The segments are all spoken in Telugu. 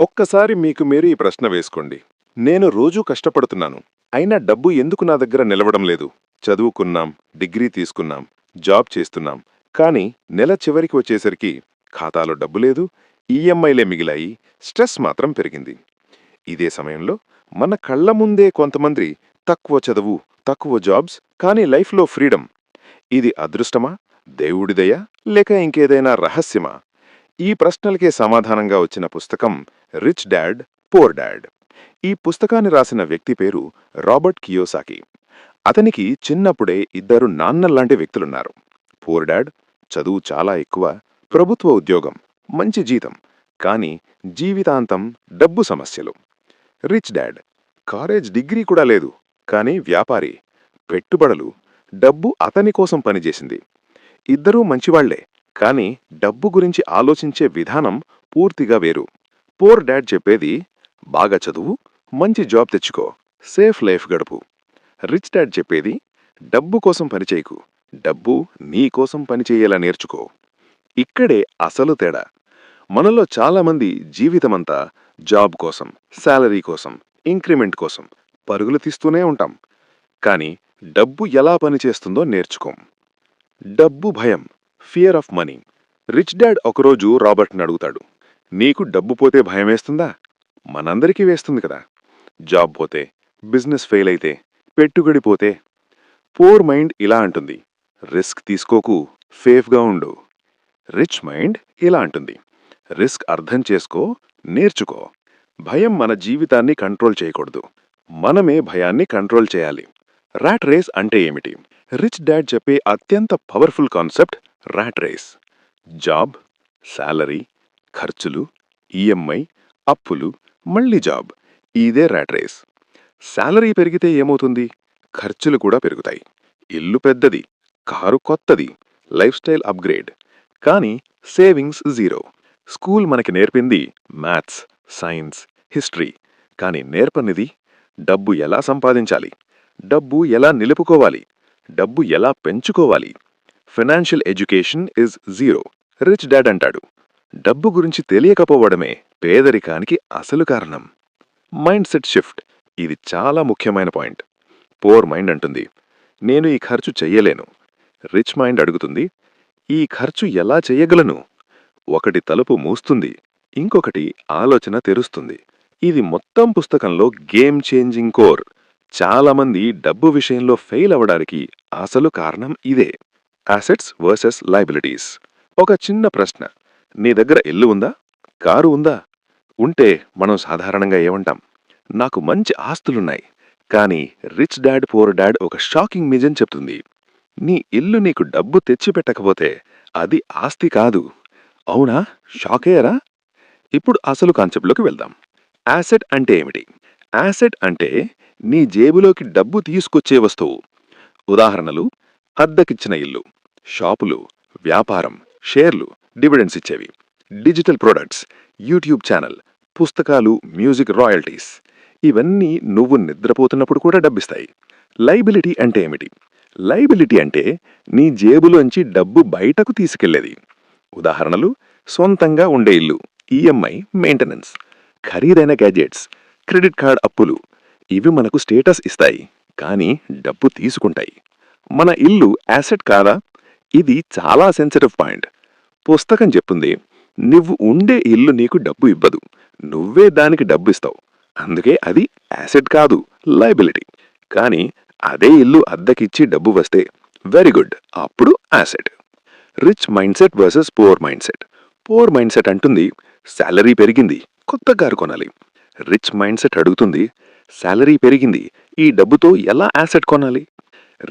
ఒక్కసారి మీకు మీరు ఈ ప్రశ్న వేసుకోండి. నేను రోజూ కష్టపడుతున్నాను. అయినా డబ్బు ఎందుకు నా దగ్గర నిలవడం లేదు? చదువుకున్నాం డిగ్రీ తీసుకున్నాం జాబ్ చేస్తున్నాం. కానీ నెల చివరికి వచ్చేసరికి ఖాతాలో డబ్బు లేదు ఈఎంఐలే మిగిలాయి స్ట్రెస్ మాత్రం పెరిగింది. ఇదే సమయంలో మన కళ్ళ ముందే కొంతమంది తక్కువ చదువు తక్కువ జాబ్స్ కానీ లైఫ్లో ఫ్రీడమ్. ఇది అదృష్టమా? దేవుడిదయా లేక ఇంకేదైనా రహస్యమా? ఈ ప్రశ్నలకే సమాధానంగా వచ్చిన పుస్తకం రిచ్ డాడ్ పోర్ డాడ్. ఈ పుస్తకాన్ని రాసిన వ్యక్తి పేరు రాబర్ట్ కియోసాకి. అతనికి చిన్నప్పుడే ఇద్దరు నాన్నల్లాంటి వ్యక్తులున్నారు. పోర్ డాడ్ చదువు చాలా ఎక్కువ ప్రభుత్వ ఉద్యోగం మంచి జీతం కానీ జీవితాంతం డబ్బు సమస్యలు. రిచ్ డాడ్ కాలేజ్ డిగ్రీ కూడా లేదు కానీ వ్యాపారి పెట్టుబడులు డబ్బు అతని కోసం పనిచేసింది. ఇద్దరూ మంచివాళ్ళే కానీ డబ్బు గురించి ఆలోచించే విధానం పూర్తిగా వేరు. పోర్ డాడ్ చెప్పేది బాగా చదువు మంచి జాబ్ తెచ్చుకో సేఫ్ లైఫ్ గడుపు. రిచ్ డాడ్ చెప్పేది డబ్బు కోసం పనిచేయకు డబ్బు నీ కోసం పనిచేయేలా నేర్చుకో. ఇక్కడే అసలు తేడా. మనలో చాలామంది జీవితమంతా జాబ్ కోసం శాలరీ కోసం ఇంక్రిమెంట్ కోసం పరుగులు తీస్తూనే ఉంటాం. కానీ డబ్బు ఎలా పనిచేస్తుందో నేర్చుకోం. డబ్బు భయం fear of money. Rich dad ఒకరోజు రాబర్ట్ని అడుగుతాడు నీకు డబ్బు పోతే భయం వేస్తుందా? మనందరికీ వేస్తుంది కదా. జాబ్ పోతే బిజినెస్ ఫెయిల్ అయితే పెట్టుబడి పోతే. పోర్ మైండ్ ఇలా అంటుంది. రిస్క్ తీసుకోకు సేఫ్గా ఉండు. రిచ్ మైండ్ ఇలా అంటుంది. రిస్క్ అర్థం చేసుకో నేర్చుకో. భయం మన జీవితాన్ని కంట్రోల్ చేయకూడదు. మనమే భయాన్ని కంట్రోల్ చేయాలి. ర్యాట్ రేస్ అంటే ఏమిటి? రిచ్ డాడ్ చెప్పే అత్యంత powerful concept rat race. Job salary ఖర్చులు ఈఎంఐ అప్పులు మళ్ళీ జాబ్. ఇదే ర్యాట్ రేస్. శాలరీ పెరిగితే ఏమవుతుంది? ఖర్చులు కూడా పెరుగుతాయి. ఇల్లు పెద్దది కారు కొత్తది లైఫ్ స్టైల్ అప్గ్రేడ్. కానీ సేవింగ్స్ జీరో. స్కూల్ మనకి నేర్పింది మ్యాథ్స్ సైన్స్ హిస్టరీ. కానీ నేర్పనిది డబ్బు ఎలా సంపాదించాలి? డబ్బు ఎలా నిలుపుకోవాలి? డబ్బు ఎలా పెంచుకోవాలి? Financial education is zero. Rich dad అంటాడు. డబ్బు గురించి తెలియకపోవడమే పేదరికానికి అసలు కారణం. Mind set shift. ఇది చాలా ముఖ్యమైన పాయింట్. పోర్ మైండ్ అంటుంది. నేను ఈ ఖర్చు చెయ్యలేను. రిచ్ మైండ్ అడుగుతుంది. ఈ ఖర్చు ఎలా చెయ్యగలను? ఒకటి తలుపు మూస్తుంది. ఇంకొకటి ఆలోచన తెరుస్తుంది. ఇది మొత్తం పుస్తకంలో గేమ్ చేంజింగ్ కోర్. చాలామంది డబ్బు విషయంలో ఫెయిల్ అవ్వడానికి అసలు కారణం ఇదే. అసెట్స్ వర్సెస్ లైబిలిటీస్ ఒక చిన్న ప్రశ్న. నీ దగ్గర ఇల్లు ఉందా? కారు ఉందా? ఉంటే మనం సాధారణంగా ఏమంటాం? నాకు మంచి ఆస్తులున్నాయి. కానీ రిచ్ డాడ్ పూర్ డాడ్ ఒక షాకింగ్ నిజం చెప్తుంది. నీ ఇల్లు నీకు డబ్బు తెచ్చిపెట్టకపోతే అది ఆస్తి కాదు. అవునా? షాకేయరా ఇప్పుడు అసలు కాన్సెప్ట్లోకి వెళ్దాం. యాసెట్ అంటే ఏమిటి? యాసెట్ అంటే నీ జేబులోకి డబ్బు తీసుకొచ్చే వస్తువు. ఉదాహరణలు అద్దెకిచ్చిన ఇల్లు షాపులు వ్యాపారం షేర్లు. డివిడెన్స్ ఇచ్చేవి. డిజిటల్ ప్రొడక్ట్స్ యూట్యూబ్ ఛానల్ పుస్తకాలు మ్యూజిక్ రాయల్టీస్. ఇవన్నీ నువ్వు నిద్రపోతున్నప్పుడు కూడా డబ్బిస్తాయి. లైబిలిటీ అంటే ఏమిటి? లైబిలిటీ అంటే నీ జేబులోంచి డబ్బు బయటకు తీసుకెళ్ళేది ఉదాహరణలు సొంతంగా ఉండే ఇల్లు ఈఎంఐ మెయింటెనెన్స్. ఖరీదైన గ్యాజెట్స్ క్రెడిట్ కార్డ్ అప్పులు. ఇవి మనకు స్టేటస్ ఇస్తాయి. కానీ డబ్బు తీసుకుంటాయి. మన ఇల్లు యాసెట్ కాదా? ఇది చాలా సెన్సిటివ్ పాయింట్. పుస్తకం చెప్పింది నువ్వు ఉండే ఇల్లు నీకు డబ్బు ఇవ్వదు. నువ్వే దానికి డబ్బు ఇస్తావు. అందుకే అది యాసెట్ కాదు లైబిలిటీ కానీ అదే ఇల్లు అద్దెకిచ్చి డబ్బు వస్తే వెరీ గుడ్. అప్పుడు asset. Rich mind set versus poor mind set poor mind set అంటుంది శాలరీ పెరిగింది కొత్త కారు కొనాలి. రిచ్ మైండ్ సెట్ అడుగుతుంది శాలరీ పెరిగింది ఈ డబ్బుతో ఎలా యాసెట్ కొనాలి?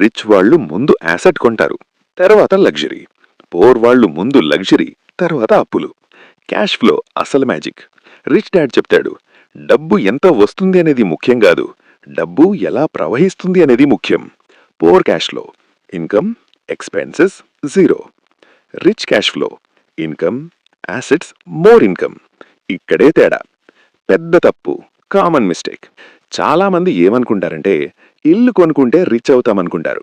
రిచ్ వాళ్ళు ముందు యాసెట్ కొంటారు తర్వాత లగ్జరీ. పోర్ వాళ్ళు ముందు లగ్జరీ తర్వాత అప్పులు. క్యాష్ ఫ్లో అసలు మ్యాజిక్. రిచ్ డాడ్ చెప్తాడు డబ్బు ఎంత వస్తుంది అనేది ముఖ్యం కాదు. డబ్బు ఎలా ప్రవహిస్తుంది అనేది ముఖ్యం. Poor cash flow income expenses zero. Rich cash flow income assets more income. ఇక్కడే తేడా. పెద్ద తప్పు కామన్ మిస్టేక్. చాలామంది ఏమనుకుంటారంటే ఇల్లు కొనుక్కుంటే రిచ్ అవుతామనుకుంటారు.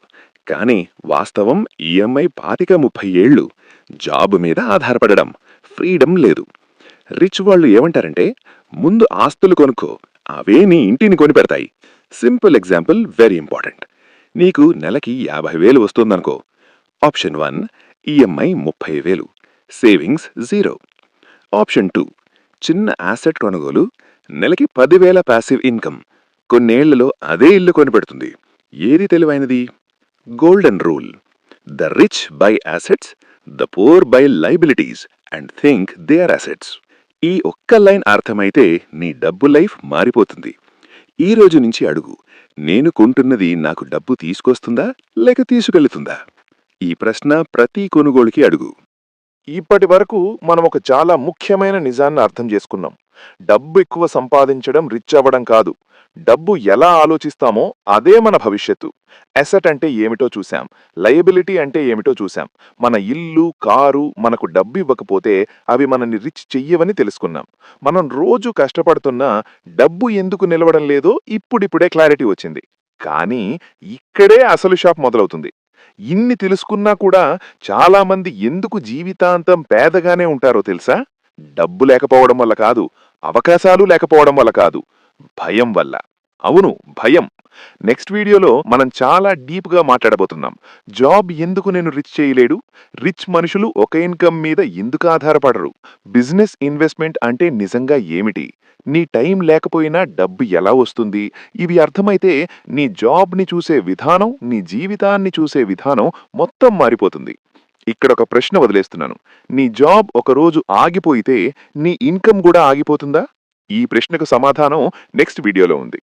కానీ వాస్తవం ఈఎంఐ పాతిక ముప్పై ఏళ్ళు జాబ్ మీద ఆధారపడడం ఫ్రీడమ్ లేదు. రిచ్ వాళ్ళు ఏమంటారంటే ముందు ఆస్తులు కొనుక్కో అవే నీ ఇంటిని కొనిపెడతాయి సింపుల్ ఎగ్జాంపుల్ వెరీ ఇంపార్టెంట్. నీకు నెలకి యాభై వేలు వస్తుందనుకో. ఆప్షన్ వన్ ఈఎంఐ ముప్పై వేలు. Savings zero. ఆప్షన్ టూ చిన్న యాసెట్ కొనుగోలు నెలకి పదివేల ప్యాసివ్ ఇన్కమ్. కొన్నేళ్ళలో అదే ఇల్లు కొనిపెడుతుంది ఏది తెలివైనది? Golden rule the rich buy assets the poor buy liabilities and think they are assets ఈ ఒక్క లైన్ అర్థమైతే నీ డబ్బు లైఫ్ మారిపోతుంది. ఈ రోజు నుంచి అడుగు నేను కొంటున్నది నాకు డబ్బు తీసుకొస్తుందా లేక తీసుకెళ్తుందా? ఈ ప్రశ్న ప్రతి కొనుగోలుకి అడుగు. ఇప్పటి వరకు మనం ఒక చాలా ముఖ్యమైన నిజాన్ని అర్థం చేసుకున్నాం. డబ్బు ఎక్కువ సంపాదించడం రిచ్ అవ్వడం కాదు. డబ్బు ఎలా ఆలోచిస్తామో అదే మన భవిష్యత్తు. అసెట్ అంటే ఏమిటో చూశాం. లయబిలిటీ అంటే ఏమిటో చూశాం. మన ఇల్లు కారు మనకు డబ్బు ఇవ్వకపోతే అవి మనల్ని రిచ్ చెయ్యవని తెలుసుకున్నాం. మనం రోజు కష్టపడుతున్నా డబ్బు ఎందుకు నిలవడం లేదో ఇప్పుడిప్పుడే క్లారిటీ వచ్చింది. కానీ ఇక్కడే అసలు షాప్ మొదలవుతుంది. ఇన్ని తెలుసుకున్నా కూడా చాలా మంది ఎందుకు జీవితాంతం పేదగానే ఉంటారో తెలుసా? డబ్బు లేకపోవడం వల్ల కాదు అవకాశాలు లేకపోవడం వల్ల కాదు భయం వల్ల. అవును భయం. నెక్స్ట్ వీడియోలో మనం చాలా డీప్గా మాట్లాడబోతున్నాం. జాబ్ ఎందుకు నేను రిచ్ చేయలేడు? రిచ్ మనుషులు ఒక ఇన్కమ్ మీద ఎందుకు ఆధారపడరు? బిజినెస్ ఇన్వెస్ట్మెంట్ అంటే నిజంగా ఏమిటి? నీ టైం లేకపోయినా డబ్బు ఎలా వస్తుంది? ఇవి అర్థమైతే నీ జాబ్ని చూసే విధానం నీ జీవితాన్ని చూసే విధానం మొత్తం మారిపోతుంది. ఇక్కడ ఒక ప్రశ్న వదిలేస్తున్నాను. నీ జాబ్ ఒకరోజు ఆగిపోయితే నీ ఇన్కమ్ కూడా ఆగిపోతుందా? ఈ ప్రశ్నకు సమాధానం నెక్స్ట్ వీడియోలో ఉంది.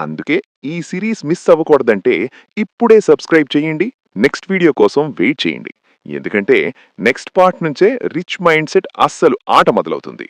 అందుకే ఈ సిరీస్ మిస్ అవ్వకూడదంటే ఇప్పుడే సబ్స్క్రైబ్ చేయండి. నెక్స్ట్ వీడియో కోసం వెయిట్ చేయండి. ఎందుకంటే నెక్స్ట్ పార్ట్ నుంచే రిచ్ మైండ్ సెట్ అస్సలు ఆట మొదలవుతుంది.